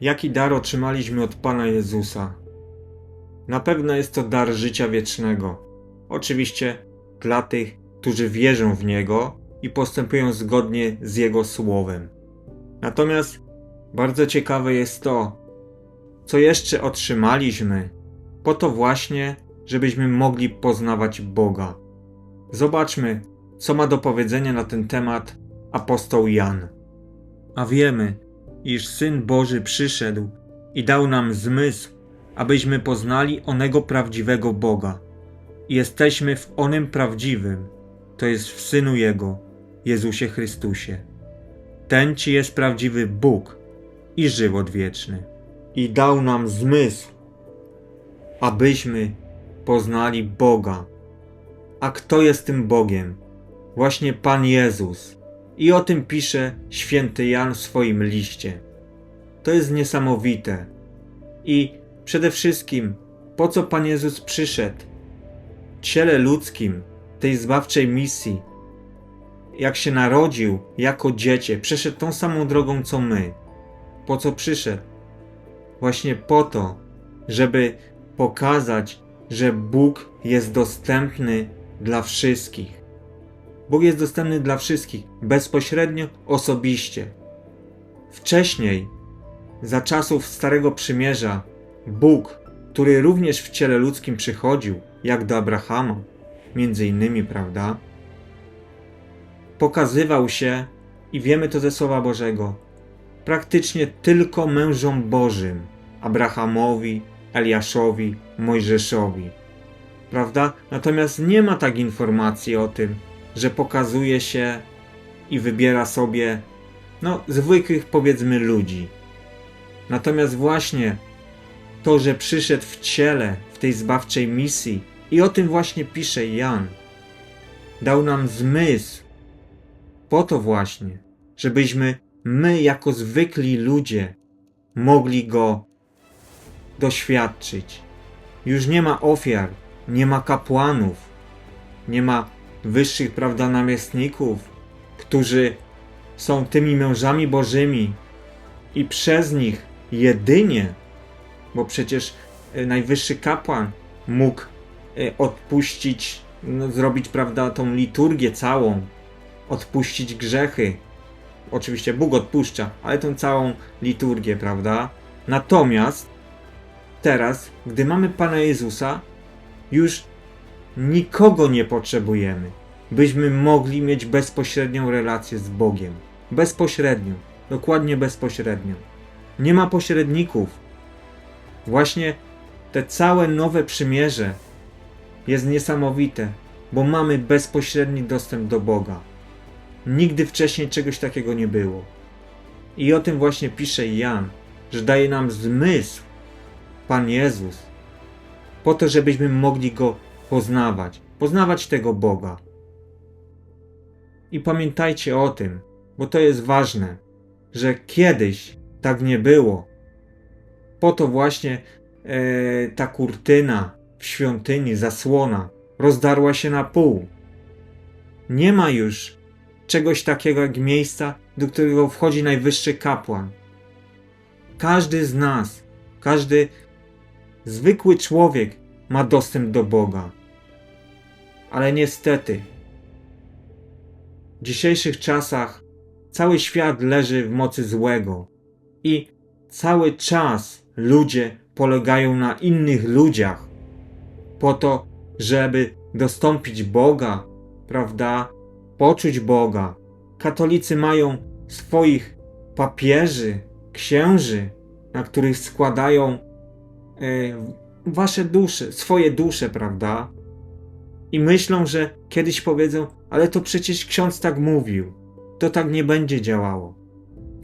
Jaki dar otrzymaliśmy od Pana Jezusa? Na pewno jest to dar życia wiecznego. Oczywiście dla tych, którzy wierzą w Niego i postępują zgodnie z Jego słowem. Natomiast bardzo ciekawe jest to, co jeszcze otrzymaliśmy, po to właśnie, żebyśmy mogli poznawać Boga. Zobaczmy, co ma do powiedzenia na ten temat apostoł Jan. A wiemy, iż Syn Boży przyszedł i dał nam zmysł, abyśmy poznali onego prawdziwego Boga. I jesteśmy w onym prawdziwym, to jest w Synu Jego, Jezusie Chrystusie. Ten ci jest prawdziwy Bóg i żywot wieczny. I dał nam zmysł, abyśmy poznali Boga. A kto jest tym Bogiem? Właśnie Pan Jezus. I o tym pisze święty Jan w swoim liście. To jest niesamowite. I przede wszystkim, po co Pan Jezus przyszedł? Ciele ludzkim, tej zbawczej misji, jak się narodził jako dziecię, przeszedł tą samą drogą co my. Po co przyszedł? Właśnie po to, żeby pokazać, że Bóg jest dostępny dla wszystkich. Bóg jest dostępny dla wszystkich, bezpośrednio, osobiście. Wcześniej, za czasów Starego Przymierza, Bóg, który również w ciele ludzkim przychodził, jak do Abrahama, między innymi, prawda? Pokazywał się, i wiemy to ze Słowa Bożego, praktycznie tylko mężom Bożym, Abrahamowi, Eliaszowi, Mojżeszowi. Prawda? Natomiast nie ma tak informacji o tym, że pokazuje się i wybiera sobie, no, zwykłych powiedzmy ludzi. Natomiast właśnie to, że przyszedł w ciele, w tej zbawczej misji, i o tym właśnie pisze Jan, dał nam zmysł, po to właśnie, żebyśmy my, jako zwykli ludzie, mogli go doświadczyć. Już nie ma ofiar, nie ma kapłanów, nie ma wyższych, prawda, namiestników, którzy są tymi mężami bożymi i przez nich jedynie, bo przecież e, najwyższy kapłan mógł e, odpuścić, no, zrobić, prawda, tą liturgię całą, odpuścić grzechy. Oczywiście Bóg odpuszcza, ale tą całą liturgię, prawda? Natomiast teraz, gdy mamy Pana Jezusa, już nikogo nie potrzebujemy, byśmy mogli mieć bezpośrednią relację z Bogiem. Bezpośrednią, dokładnie bezpośrednią. Nie ma pośredników. Właśnie te całe nowe przymierze jest niesamowite, bo mamy bezpośredni dostęp do Boga. Nigdy wcześniej czegoś takiego nie było. I o tym właśnie pisze Jan, że daje nam zmysł Pan Jezus, po to, żebyśmy mogli Go poznawać, poznawać tego Boga. I pamiętajcie o tym, bo to jest ważne, że kiedyś tak nie było. Po to właśnie e, ta kurtyna w świątyni, zasłona, rozdarła się na pół. Nie ma już czegoś takiego jak miejsca, do którego wchodzi najwyższy kapłan. Każdy z nas, każdy zwykły człowiek ma dostęp do Boga. Ale niestety, w dzisiejszych czasach cały świat leży w mocy złego i cały czas ludzie polegają na innych ludziach po to, żeby dostąpić Boga, prawda? Poczuć Boga. Katolicy mają swoich papieży, księży, na których składają e, wasze dusze, swoje dusze, prawda? I myślą, że kiedyś powiedzą, ale to przecież ksiądz tak mówił. To tak nie będzie działało.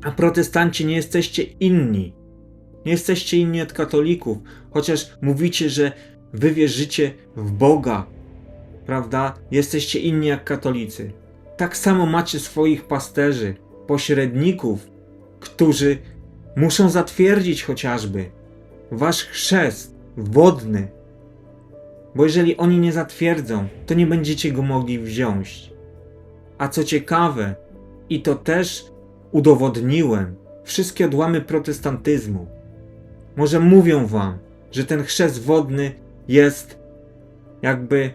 A protestanci nie jesteście inni. Nie jesteście inni od katolików, chociaż mówicie, że wy wierzycie w Boga, prawda? Jesteście inni jak katolicy. Tak samo macie swoich pasterzy, pośredników, którzy muszą zatwierdzić chociażby wasz chrzest wodny. Bo jeżeli oni nie zatwierdzą, to nie będziecie go mogli wziąć. A co ciekawe, i to też udowodniłem wszystkie odłamy protestantyzmu. Może mówią wam, że ten chrzest wodny jest jakby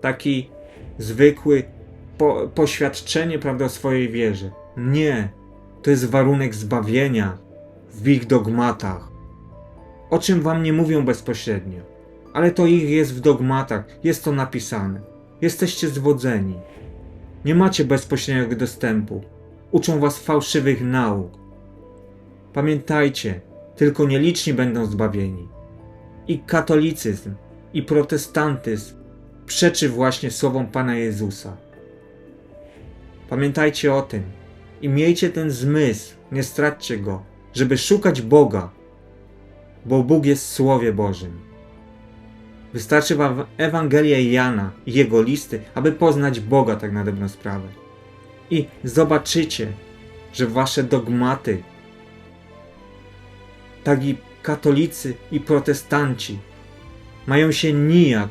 taki zwykły po, poświadczenie, prawda, o swojej wierze. Nie, to jest warunek zbawienia w ich dogmatach. O czym wam nie mówią bezpośrednio, ale to ich jest w dogmatach, jest to napisane. Jesteście zwodzeni. Nie macie bezpośredniego dostępu. Uczą was fałszywych nauk. Pamiętajcie, tylko nieliczni będą zbawieni. I katolicyzm, i protestantyzm przeczy właśnie słowom Pana Jezusa. Pamiętajcie o tym i miejcie ten zmysł, nie straćcie go, żeby szukać Boga, bo Bóg jest Słowie Bożym. Wystarczy wam Ewangelia Jana i jego listy, aby poznać Boga tak na dobrą sprawę. I zobaczycie, że wasze dogmaty, tak i katolicy i protestanci, mają się nijak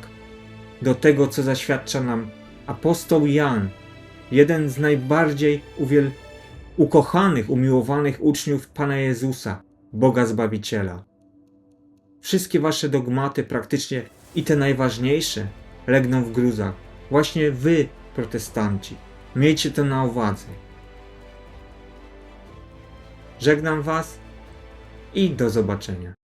do tego, co zaświadcza nam apostoł Jan, jeden z najbardziej uwiel... ukochanych, umiłowanych uczniów Pana Jezusa, Boga Zbawiciela. Wszystkie wasze dogmaty, praktycznie i te najważniejsze, legną w gruzach. Właśnie wy, protestanci, miejcie to na uwadze. Żegnam was i do zobaczenia.